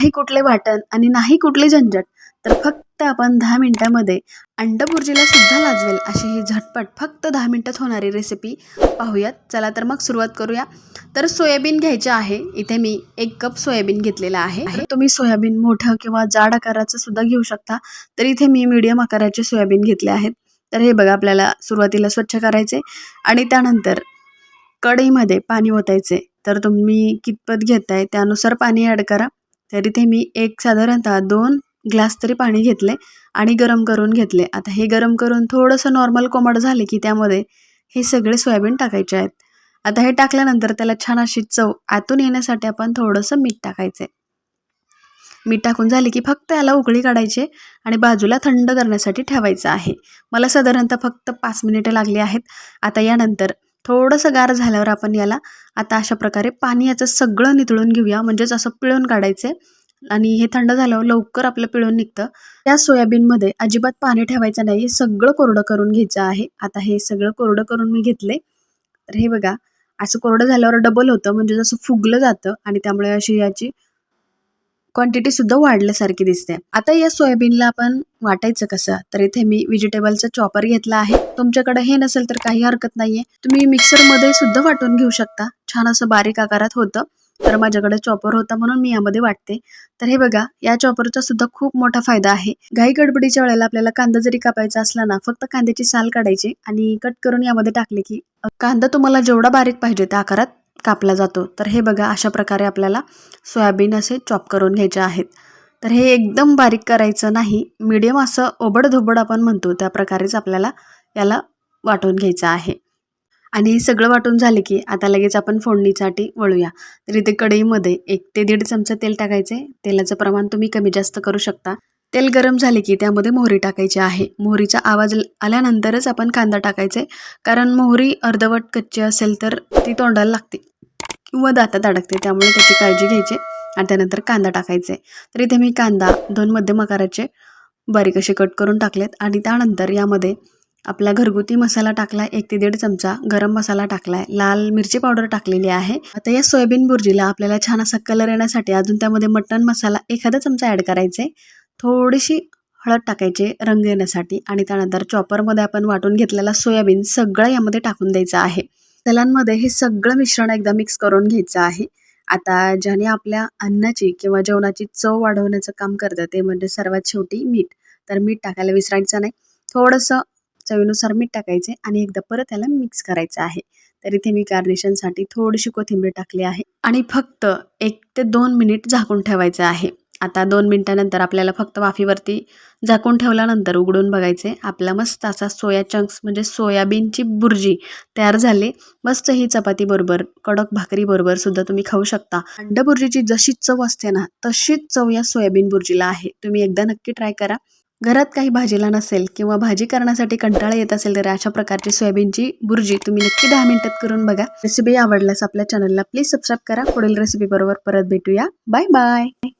नाही कुठले वाटण आणि नाही कुठले झंझट तर फक्त आपण दहा मिनटामध्ये अंडभुर्जीला सुद्धा लाजवेल अशी ही झटपट फक्त दहा मिनटात होणारी रेसिपी पाहूयात. चला तर मग सुरुवात करूया. तर सोयाबीन घ्यायचे आहे. इथे मी एक कप सोयाबीन घेतलेला आहे. तुम्ही सोयाबीन मोठं किंवा जाड आकाराचं सुद्धा घेऊ शकता. तर इथे मी मीडियम आकाराचे सोयाबीन घेतले आहेत. तर हे बघा आपल्याला सुरुवातीला स्वच्छ करायचे आणि त्यानंतर कढईमध्ये पाणी ओतायचे. तर तुम्ही कितपत घेताय त्यानुसार पाणी ॲड करा. तर इथे मी एक साधारणतः दोन ग्लास तरी पाणी घेतले आणि गरम करून घेतले. आता हे गरम करून थोडंसं नॉर्मल कोमट झाले की त्यामध्ये हे सगळे सोयाबीन टाकायचे आहेत. आता हे टाकल्यानंतर त्याला छान अशी चव आतून येण्यासाठी आपण थोडंसं मीठ टाकायचं. मीठ टाकून झाले की फक्त याला उकळी काढायची आणि बाजूला थंड करण्यासाठी ठेवायचं आहे. मला साधारणतः फक्त पाच मिनिटं लागली आहेत. आता यानंतर थोडंसं गार झाल्यावर आपण याला आता अशा प्रकारे पाणी याचं सगळं नितळून घेऊया. म्हणजेच असं पिळून काढायचं. आहे आणि हे थंड झाल्यावर लवकर आपलं पिळून निघतं. त्या सोयाबीनमध्ये अजिबात पाणी ठेवायचं नाही. सगळं कोरडं करून घ्यायचं आहे. आता हे सगळं कोरडं करून मी घेतले. तर हे बघा असं कोरडं झाल्यावर डबल होतं. म्हणजे जसं फुगलं जातं आणि त्यामुळे अशी याची क्वांटिटी सुद्धा वाढल्यासारखी दिसते. आता या सोयाबीनला आपण वाटायचं कसं? तर इथे मी व्हेजिटेबलचा चॉपर घेतला आहे. तुमच्याकडे हे नसेल तर काही हरकत नाहीये. तुम्ही मिक्सरमध्ये सुद्धा वाटून घेऊ शकता. छान असं बारीक आकारात होतं. तर माझ्याकडे चॉपर होता म्हणून मी यामध्ये वाटते. तर हे बघा या चॉपरचा सुद्धा खूप मोठा फायदा आहे. घाई गडबडीच्या वेळेला आपल्याला कांदा जरी कापायचा असला ना फक्त कांद्याची साल काढायची आणि कट करून यामध्ये टाकले की कांदा तुम्हाला जेवढा बारीक पाहिजे त्या आकारात कापला जातो. तर हे बघा अशा प्रकारे आपल्याला सोयाबीन असे चॉप करून घ्यायचे आहेत. तर हे एकदम बारीक करायचं नाही. मीडियम असं ओबडधोबड आपण म्हणतो त्या प्रकारेच आपल्याला याला वाटून घ्यायचं आहे. आणि हे सगळं वाटून झाले की आता लगेच आपण फोडणीसाठी वळूया. तर इथे कढईमध्ये एक ते दीड चमचा तेल टाकायचे. तेलाचं प्रमाण तुम्ही कमी जास्त करू शकता. तेल गरम झाले की त्यामध्ये मोहरी टाकायची आहे. मोहरीचा आवाज आल्यानंतरच आपण कांदा टाकायचे. कारण मोहरी अर्धवट कच्ची असेल तर ती तोंडाला लागते. किंवा दातात अडकते त्यामुळे त्याची काळजी घ्यायची आणि त्यानंतर कांदा टाकायचे. तर इथे मी कांदा दोन मध्यम आकाराचे बारीक असे कट करून टाकलेत आणि त्यानंतर यामध्ये आपला घरगुती मसाला टाकला एक ते दीड चमचा गरम मसाला टाकलाय लाल मिरची पावडर टाकलेली आहे. आता या सोयाबीन बुर्जीला आपल्याला छान असा कलर येण्यासाठी अजून त्यामध्ये मटण मसाला एखादा चमचा ॲड करायचे. थोडीशी हळद टाकायचे रंग येण्यासाठी आणि त्यानंतर चॉपरमध्ये आपण वाटून घेतलेला सोयाबीन सगळं यामध्ये टाकून द्यायचं आहे. तेलांमध्ये हे सगळं मिश्रण एकदा मिक्स करून घ्यायचं आहे. आता ज्याने आपल्या अन्नाची किंवा जेवणाची चव वाढवण्याचं काम करतं ते म्हणजे सर्वात शेवटी मीठ. तर मीठ टाकायला विसरायचं नाही. थोडंसं चवीनुसार मीठ टाकायचे आणि एकदा परत त्याला मिक्स करायचं आहे. तर इथे मी गार्निशनसाठी थोडीशी कोथिंबीर टाकली आहे. आणि फक्त एक ते दोन मिनिट झाकून ठेवायचं आहे. आता दोन मिनटानंतर आपल्याला फक्त वाफीवरती झाकून ठेवल्यानंतर उघडून बघायचे. आपला मस्त असा सोया चंक्स म्हणजे सोयाबीनची बुर्जी तयार झाली. मस्त ही चपाती बरोबर कडक भाकरी बरोबर सुद्धा तुम्ही खाऊ शकता. अंड बुर्जीची जशी चव असते ना तशीच चव या सोयाबीन बुर्जीला आहे. तुम्ही एकदा नक्की ट्राय करा. घरात काही भाजीला नसेल किंवा भाजी करण्यासाठी कंटाळा येत असेल तर अशा प्रकारची सोयाबीनची बुर्जी तुम्ही नक्की दहा मिनिटात करून बघा. रेसिपी आवडल्यास आपल्या चॅनलला प्लीज सबस्क्राईब करा. पुढील रेसिपी बरोबर परत भेटूया. Bye bye